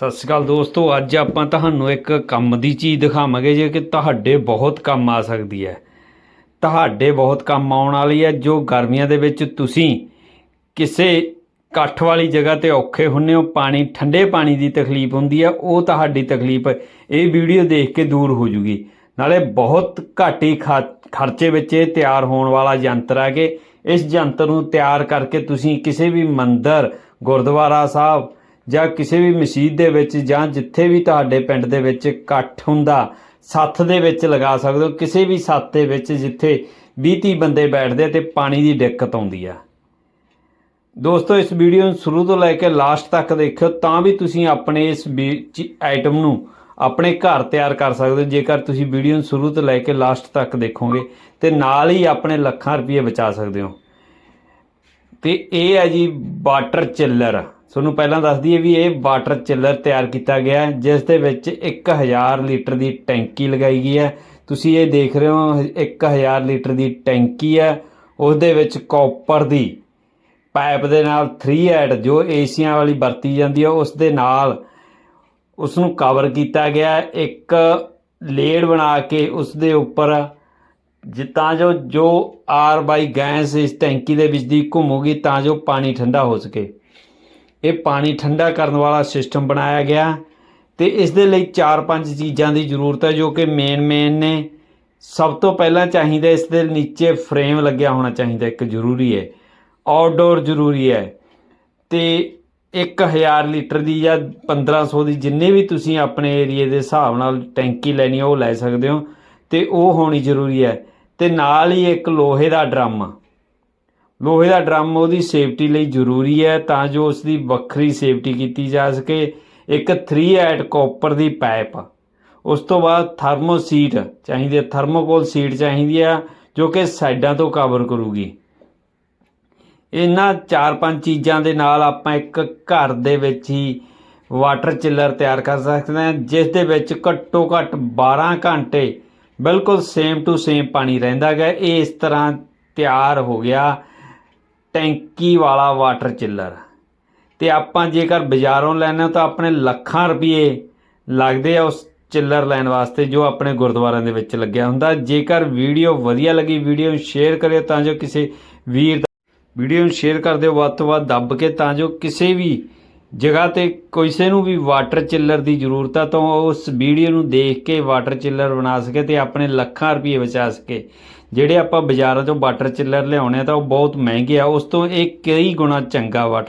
ਸਤਿ ਸ਼੍ਰੀ ਅਕਾਲ ਦੋਸਤੋ, ਅੱਜ ਆਪਾਂ ਤੁਹਾਨੂੰ ਇੱਕ ਕੰਮ ਦੀ ਚੀਜ਼ ਦਿਖਾਵਾਂਗੇ ਜੇ ਕਿ ਤੁਹਾਡੇ ਬਹੁਤ ਕੰਮ ਆ ਸਕਦੀ ਹੈ। ਤੁਹਾਡੇ ਬਹੁਤ ਕੰਮ ਆਉਣ ਵਾਲੀ ਹੈ, ਜੋ ਗਰਮੀਆਂ ਦੇ ਵਿੱਚ ਤੁਸੀਂ ਕਿਸੇ ਇਕੱਠ ਵਾਲੀ ਜਗ੍ਹਾ ਤੇ ਔਖੇ ਹੁੰਨੇ ਹੋ, ਪਾਣੀ, ਠੰਡੇ ਪਾਣੀ ਦੀ ਤਕਲੀਫ ਹੁੰਦੀ ਹੈ, ਉਹ ਤੁਹਾਡੀ ਤਕਲੀਫ ਇਹ ਵੀਡੀਓ ਦੇਖ ਕੇ ਦੂਰ ਹੋ ਜੂਗੀ। ਨਾਲੇ ਬਹੁਤ ਘਾਟੀ ਹੀ ਖਰਚੇ ਵਿੱਚ ਇਹ ਤਿਆਰ ਹੋਣ ਵਾਲਾ ਯੰਤਰ ਹੈ ਕਿ ਇਸ ਯੰਤਰ ਨੂੰ ਤਿਆਰ ਕਰਕੇ ਤੁਸੀਂ ਕਿਸੇ ਵੀ ਮੰਦਰ, ਗੁਰਦੁਆਰਾ ਸਾਹਿਬ ਜਾਂ ਕਿਸੇ ਵੀ ਮਸਜਿਦ ਦੇ ਵਿੱਚ ਜਾਂ ਜਿੱਥੇ ਵੀ ਤੁਹਾਡੇ ਪਿੰਡ ਦੇ ਵਿੱਚ ਇਕੱਠ ਹੁੰਦਾ, ਸੱਥ ਦੇ ਵਿੱਚ ਲਗਾ ਸਕਦੇ ਹੋ, ਕਿਸੇ ਵੀ ਸੱਥ ਦੇ ਵਿੱਚ ਜਿੱਥੇ 20 30 ਬੰਦੇ ਬੈਠਦੇ ਤੇ ਪਾਣੀ ਦੀ ਦਿੱਕਤ ਆਉਂਦੀ ਆ। ਦੋਸਤੋ, ਇਸ ਵੀਡੀਓ ਨੂੰ ਸ਼ੁਰੂ ਤੋਂ ਲੈ ਕੇ ਲਾਸਟ ਤੱਕ ਦੇਖਿਓ, ਤਾਂ ਵੀ ਤੁਸੀਂ ਆਪਣੇ ਇਸ ਆਈਟਮ ਨੂੰ ਆਪਣੇ ਘਰ ਤਿਆਰ ਕਰ ਸਕਦੇ ਹੋ, ਜੇਕਰ ਤੁਸੀਂ ਵੀਡੀਓ ਨੂੰ ਸ਼ੁਰੂ ਤੋਂ ਲੈ ਕੇ ਲਾਸਟ ਤੱਕ ਦੇਖੋਗੇ ਤੇ ਨਾਲ ਹੀ ਆਪਣੇ ਲੱਖਾਂ ਰੁਪਏ ਬਚਾ ਸਕਦੇ ਹੋ। ਤੇ ਇਹ ਹੈ ਜੀ ਵਾਟਰ ਚਿੱਲਰ। ਤੁਹਾਨੂੰ ਪਹਿਲਾਂ ਦੱਸ ਦਈਏ ਵੀ ਇਹ ਵਾਟਰ ਚਿੱਲਰ ਤਿਆਰ ਕੀਤਾ ਗਿਆ ਹੈ, ਜਿਸ ਦੇ ਵਿੱਚ 1000 ਲੀਟਰ ਦੀ ਟੈਂਕੀ ਲਗਾਈ ਗਈ ਹੈ। ਤੁਸੀਂ ਇਹ ਦੇਖ ਰਹੇ ਹੋ 1000 ਲੀਟਰ ਦੀ ਟੈਂਕੀ ਹੈ। ਉਸ ਦੇ ਵਿੱਚ ਕਾਪਰ ਦੀ ਪਾਈਪ ਦੇ ਨਾਲ 3 ਐਡ ਜੋ ਏਸੀਆਂ ਵਾਲੀ ਵਰਤੀ ਜਾਂਦੀ ਹੈ, ਉਸ ਦੇ ਨਾਲ ਉਸ ਨੂੰ ਕਵਰ ਕੀਤਾ ਗਿਆ ਇੱਕ ਲੇਡ ਬਣਾ ਕੇ ਉਸ ਦੇ ਉੱਪਰ ਜਿ- ਤਾਂ ਜੋ ਜੋ ਆਰ ਬਾਈ ਗੈਸ ਇਸ ਟੈਂਕੀ ਦੇ ਵਿੱਚ ਦੀ ਘੁੰਮੂਗੀ ਤਾਂ ਜੋ ਪਾਣੀ ਠੰਡਾ ਹੋ ਸਕੇ। ਇਹ ਪਾਣੀ ਠੰਡਾ ਕਰਨ ਵਾਲਾ ਸਿਸਟਮ ਬਣਾਇਆ ਗਿਆ ਤੇ ਇਸ ਦੇ ਲਈ 4-5 ਚੀਜ਼ਾਂ ਦੀ ਜ਼ਰੂਰਤ ਹੈ ਜੋ ਕਿ ਮੇਨ ਮੇਨ ਨੇ। ਸਭ ਤੋਂ ਪਹਿਲਾਂ ਚਾਹੀਦਾ ਇਸ ਦੇ ਨੀਚੇ ਫਰੇਮ ਲੱਗਿਆ ਹੋਣਾ ਚਾਹੀਦਾ, ਇੱਕ ਜ਼ਰੂਰੀ ਹੈ। ਆਊਟਡੋਰ ਜ਼ਰੂਰੀ ਹੈ। ਤੇ 1000 ਲੀਟਰ ਦੀ ਜਾਂ 1500 ਦੀ ਜਿੰਨੇ ਵੀ ਤੁਸੀਂ ਆਪਣੇ ਏਰੀਏ ਦੇ ਹਿਸਾਬ ਨਾਲ ਟੈਂਕੀ ਲੈਣੀ ਉਹ ਲੈ ਸਕਦੇ ਹੋ। ਤੇ ਉਹ ਹੋਣੀ ਜ਼ਰੂਰੀ ਹੈ। ਤੇ ਨਾਲ ਹੀ ਇੱਕ ਲੋਹੇ ਦਾ ਡਰਮ। ਲੋਹੇ ਦਾ ਡਰਮ ਉਹਦੀ ਸੇਫਟੀ ਲਈ ਜ਼ਰੂਰੀ ਹੈ ਤਾਂ ਜੋ ਉਸ ਦੀ ਵੱਖਰੀ ਸੇਫਟੀ ਕੀਤੀ ਜਾ ਸਕੇ। ਇੱਕ 3 ਐਟ ਕਾਪਰ ਦੀ ਪਾਈਪ ਉਸ ਤੋਂ ਬਾਅਦ ਥਰਮੋ ਸੀਟ ਚਾਹੀਦੀ ਹੈ। ਥਰਮੋਕੋਲ ਸੀਟ ਚਾਹੀਦੀ ਆ ਜੋ ਕਿ ਸਾਈਡਾਂ ਤੋਂ ਕਵਰ ਕਰੂਗੀ। ਇਹਨਾਂ ਚਾਰ ਪੰਜ ਚੀਜ਼ਾਂ ਦੇ ਨਾਲ ਆਪਾਂ ਇੱਕ ਘਰ ਦੇ ਵਿੱਚ ਹੀ ਵਾਟਰ ਚਿੱਲਰ ਤਿਆਰ ਕਰ ਸਕਦੇ ਹਾਂ, ਜਿਸ ਦੇ ਵਿੱਚ ਘੱਟੋ ਘੱਟ 12 ਘੰਟੇ ਬਿਲਕੁਲ ਸੇਮ ਟੂ ਸੇਮ ਪਾਣੀ ਰਹਿੰਦਾ ਹੈ ਇਹ ਇਸ ਤਰ੍ਹਾਂ ਤਿਆਰ ਹੋ ਗਿਆ। ਟੈਂਕੀ ਵਾਲਾ ਵਾਟਰ ਚਿੱਲਰ ਤੇ ਆਪਾਂ ਜੇਕਰ ਬਾਜ਼ਾਰੋਂ ਲੈਣਾ ਤਾਂ ਆਪਣੇ ਲੱਖਾਂ ਰੁਪਏ ਲੱਗਦੇ ਆ ਉਸ ਚਿੱਲਰ ਲੈਣ ਵਾਸਤੇ ਜੋ ਆਪਣੇ ਗੁਰਦੁਆਰਿਆਂ ਦੇ ਵਿੱਚ ਲੱਗਿਆ ਹੁੰਦਾ। ਜੇਕਰ ਵੀਡੀਓ ਵਧੀਆ ਲੱਗੀ, ਵੀਡੀਓ ਨੂੰ ਸ਼ੇਅਰ ਕਰਿਓ ਤਾਂ ਜੋ ਕਿਸੇ ਵੀਰ ਵੀਡੀਓ ਨੂੰ ਸ਼ੇਅਰ ਕਰ ਦਿਓ, ਵੱਧ ਤੋਂ ਵੱਧ ਦੱਬ ਕੇ ਤਾਂ ਜੋ ਕਿਸੇ ਵੀ ਜਗ੍ਹਾ ਤੇ ਕਿਸੇ ਨੂੰ ਵੀ ਵਾਟਰ ਚਿੱਲਰ ਦੀ ਜ਼ਰੂਰਤ ਆ ਤਾਂ ਉਹ ਉਸ ਵੀਡੀਓ ਨੂੰ ਦੇਖ ਕੇ ਵਾਟਰ ਚਿੱਲਰ ਬਣਾ ਸਕੇ ਤੇ ਆਪਣੇ ਲੱਖਾਂ ਰੁਪਏ ਬਚਾ ਸਕੇ। ਜਿਹੜੇ ਆਪਾਂ ਬਾਜ਼ਾਰਾਂ ਤੋਂ ਵਾਟਰ ਚਿੱਲਰ ਲਿਆਉਣੇ ਆ ਤਾਂ ਉਹ ਬਹੁਤ ਮਹਿੰਗੇ ਆ, ਉਸ ਤੋਂ ਇਹ ਕਈ ਗੁਣਾ ਚੰਗਾ ਵਾਟਰ